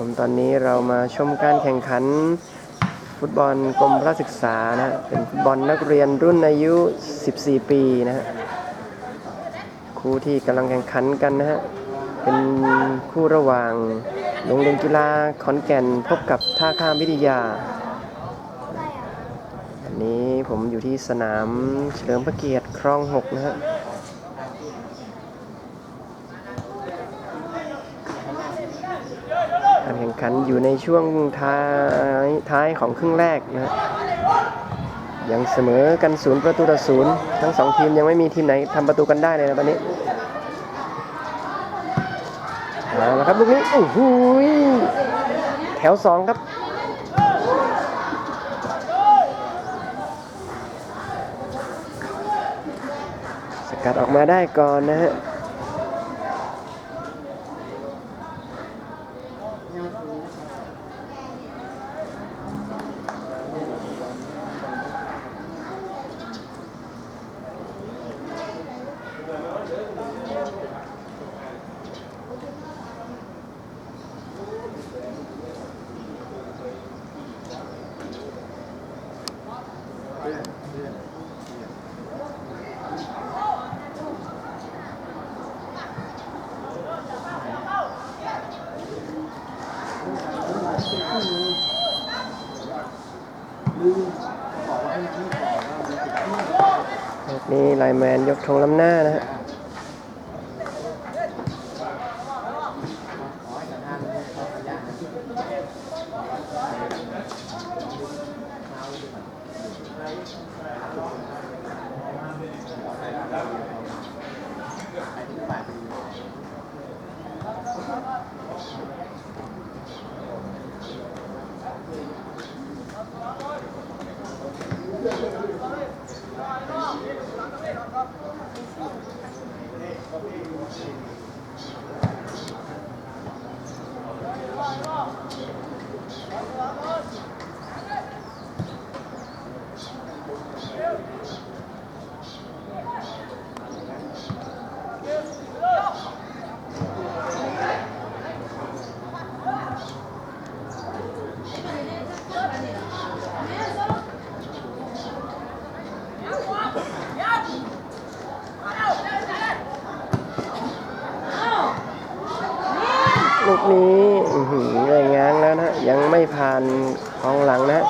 ผมตอนนี้เรามาชมการแข่งขัน ฟุตบอลกรมพระศึกษานะเป็นฟุตบอลนักเรียนรุ่นอายุ 14 ปีนะฮะคู่ที่กำลังแข่งขันกันนะฮะเป็นคู่ระหว่างโรงเรียนกีฬาขอนแก่นพบกับท่าข้ามวิทยาอันนี้ผมอยู่ที่สนามเฉลิมพระเกียรติคลองหกนะฮะ การแขันอยู่ในช่วงท้ายท้ายของครึ่งแรกนะฮะยังเสมอกันศูนย์ประตูต่อศูนย์ทั้งสองทีมยังไม่มีทีมไหนทำประตูกันได้เลยนะตอนนี้เอาละครับลูกนี้โอ้โหแถวสองครับสกัดออกมาได้ก่อนนะฮะ นี่ไลแมนยกธงล้ำหน้านะฮะ 教えて。 ลูกนี้อื้องง้างแล้วนะ ยังไม่ผ่านกองหลังนะ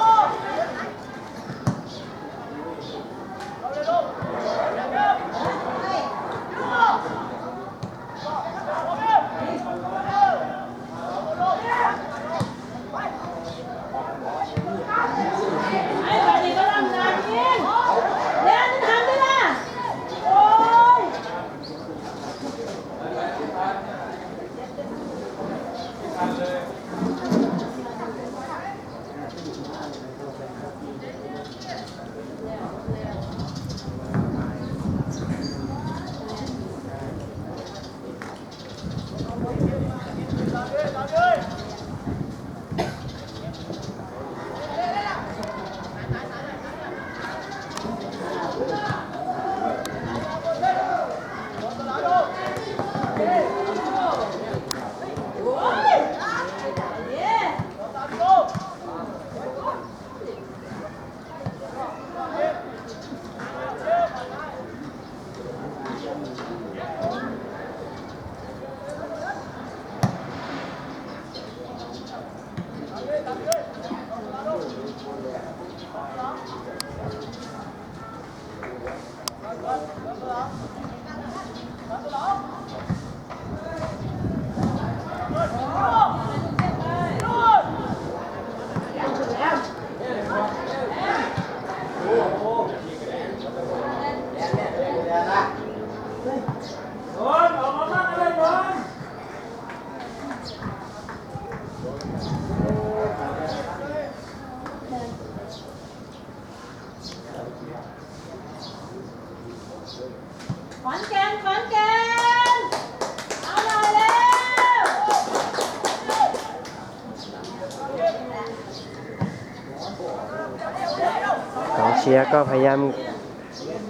ยก็พยายาม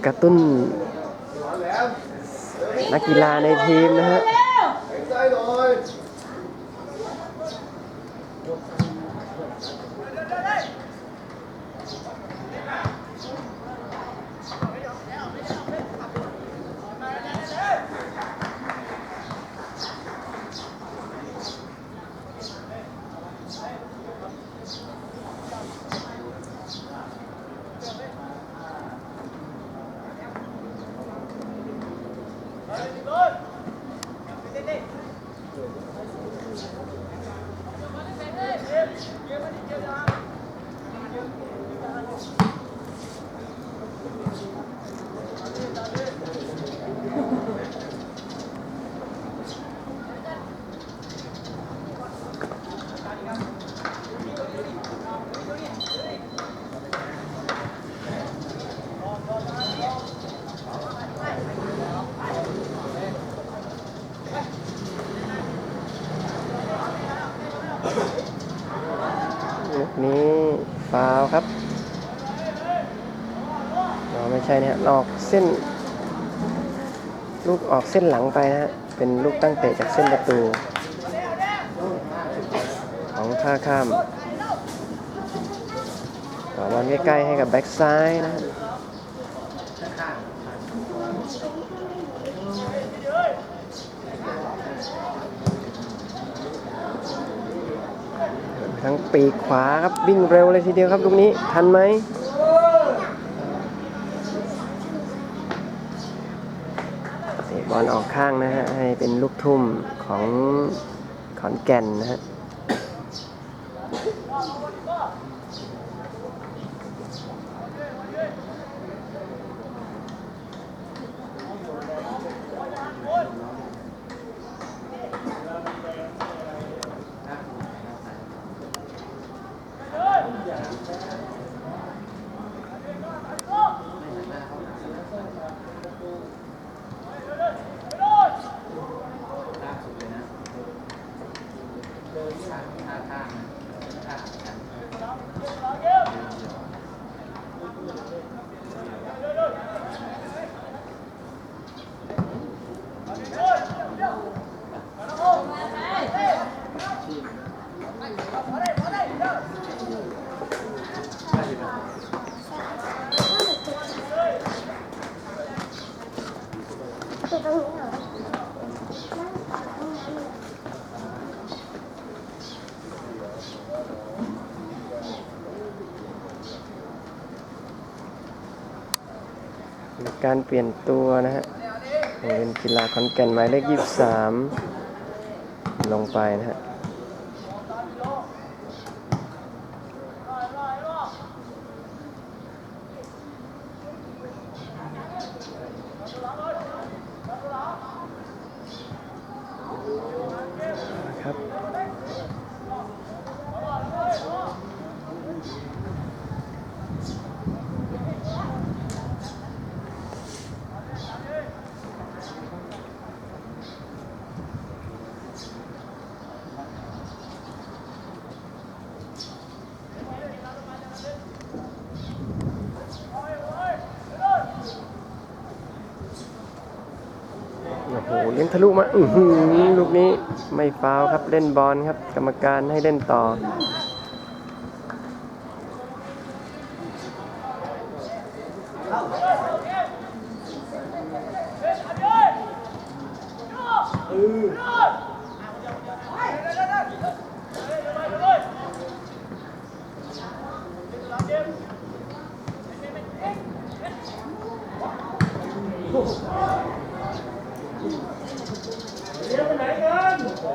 กระตุ้นนักกีฬาในทีมนะฮะ Get money, get on. ลูกนี้ฟาวครับเราไม่ใช่นะฮะออกเส้น ลูกออกเส้นหลังไปนะฮะ เป็นลูกตั้งเตะจากเส้นประตู ของท่าข้ามต่อบอลใกล้ๆให้กับแบ็กซ้ายนะ ทั้งปีขวาครับวิ่งเร็วเลยทีเดียวครับลูกนี้ทันไหมเตะบอลออกข้างนะฮะให้เป็นลูกทุ่มของขอนแก่นนะฮะ ล่าสุดเลยนะเดินท่าท่าท่าท่ากัน ติดตรงนี้เหรอ มี การเปลี่ยนตัวนะฮะโรงเป็นกีฬาคอนแก่นหมายเลข 23 ลงไปนะฮะ อ้โหเลี้ยงทะลุมา อือหือลูกนี้ไม่ฟาวครับเล่นบอลครับ กรรมการให้เล่นต่อ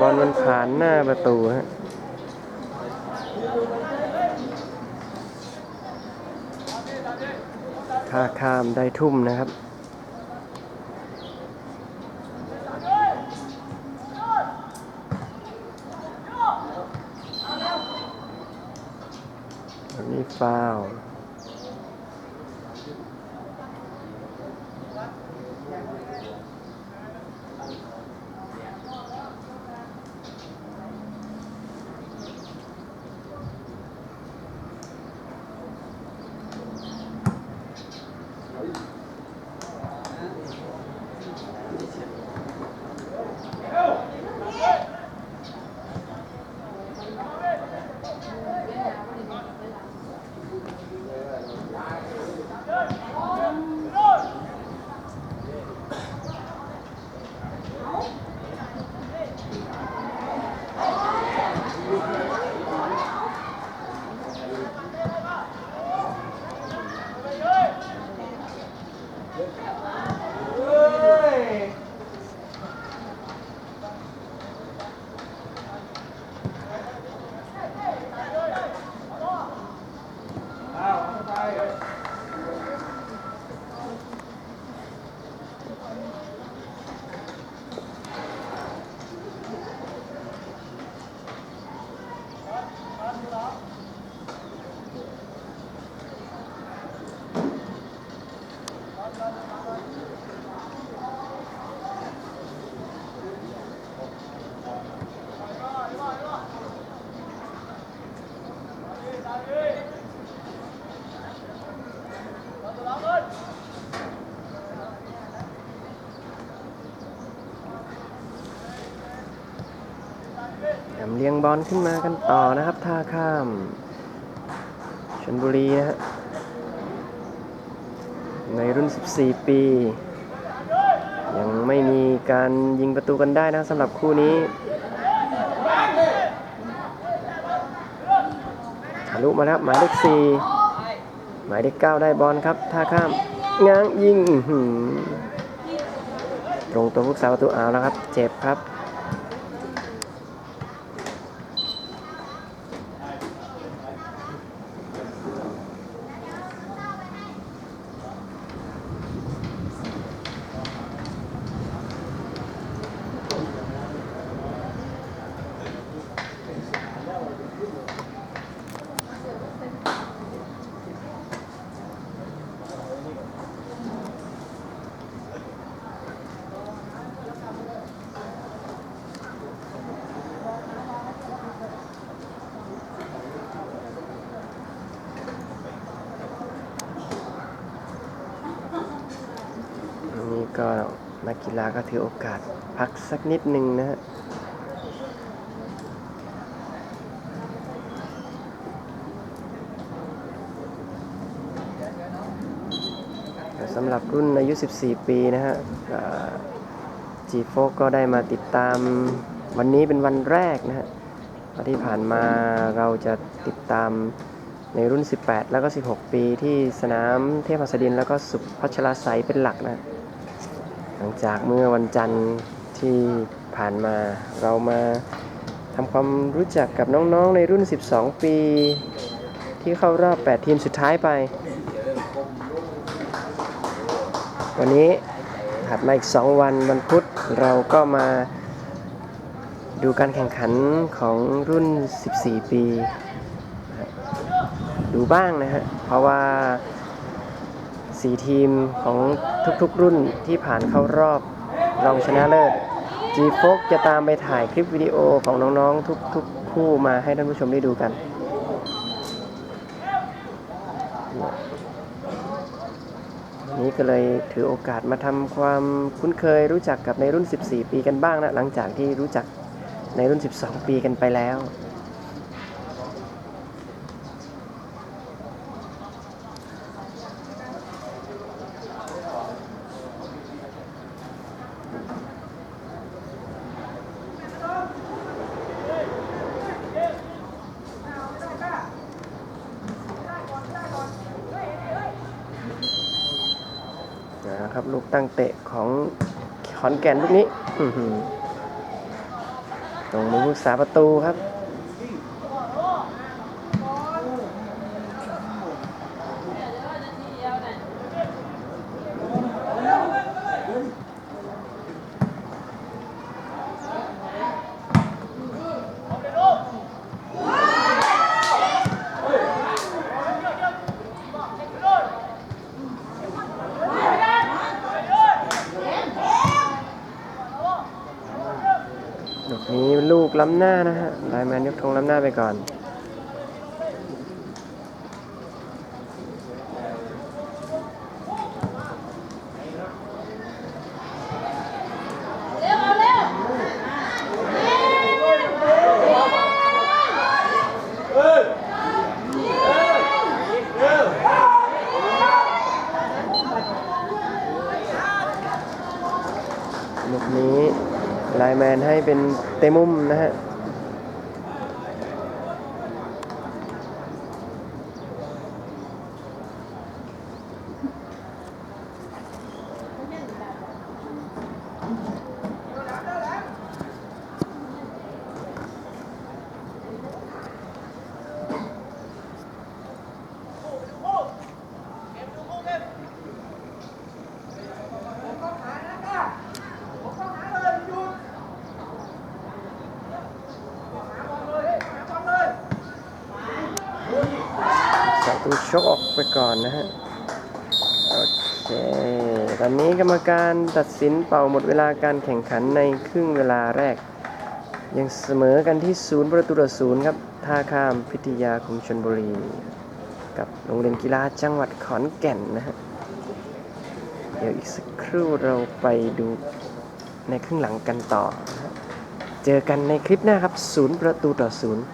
บอลมันผ่านหน้าประตูฮะคาขามได้ทุ่มนะครับอันนี้ฟาว ลำเลียงบอลขึ้นมากันต่อนะครับ ท่าข้ามชนบุรีนะฮะในรุ่น 14 ปี ยังไม่มีการยิงประตูกันได้นะสำหรับคู่นี้ทะลุมาแล้วหมายเลข4หมายเลข9ได้บอลครับ ท่าข้ามง้างยิงตรงตัวผู้สาประตูเอาแล้วครับ เจ็บครับ ก็นักกีฬาก็ถือโอกาสพักสักนิดหนึ่งนะฮะสำหรับรุ่นอายุ 14 ปีนะฮะจีโฟก็ได้มาติดตามวันนี้เป็นวันแรกนะฮะที่ผ่านมาเราจะติดตามในรุ่น 18 แล้วก็ 16 ปีที่สนามเทพหัสดินแล้วก็สุพัชราไสยเป็นหลักนะ หลังจากเมื่อวันจันทร์ที่ผ่านมาเรามาทำความรู้จักกับน้องๆในรุ่น 12 ปี ที่เข้ารอบ 8 ทีมสุดท้ายไป วันนี้ถัดมาอีก 2 วันวันพุธเราก็มาดูการแข่งขันของรุ่น 14 ปี ดูบ้างนะฮะ เพราะว่า 4ทีมของทุกๆรุ่นที่ผ่านเข้ารอบรองชนะเลิศ G f o จะตามไปถ่ายคลิปวิดีโอของน้องๆ ทุกๆ คู่มาให้ท่านผู้ชมได้ดูกัน นี้ก็เลยถือโอกาสมาทำความคุ้นเคยรู้จักกับในรุ่น 14 ปีกันบ้างนะ หลังจากที่รู้จักในรุ่น 12 ปีกันไปแล้ว นะ ครับลูกตั้งเตะของขอนแก่นลูกนี้ตรงมือผู้สาประตูครับ ล้ำหน้านะฮะไลแมนยกธงล้ำหน้าไปก่อน เร็วเอาเร็ว ลูกนี้ ไลแมนให้เป็นเตะมุมนะฮะ ประตูชกออกไปก่อนนะฮะ โอเค ตอนนี้กรรมการตัดสินเป่าหมดเวลาการแข่งขันในครึ่งเวลาแรก ยังเสมอกันที่ศูนย์ประตูต่อศูนย์ครับ ท่าข้ามพิทยาคงชนบุรี กับโรงเรียนกีฬาจังหวัดขอนแก่นนะฮะ เดี๋ยวอีกสักครู่เราไปดูในครึ่งหลังกันต่อ เจอกันในคลิปหน้าครับศูนย์ประตูต่อศูนย์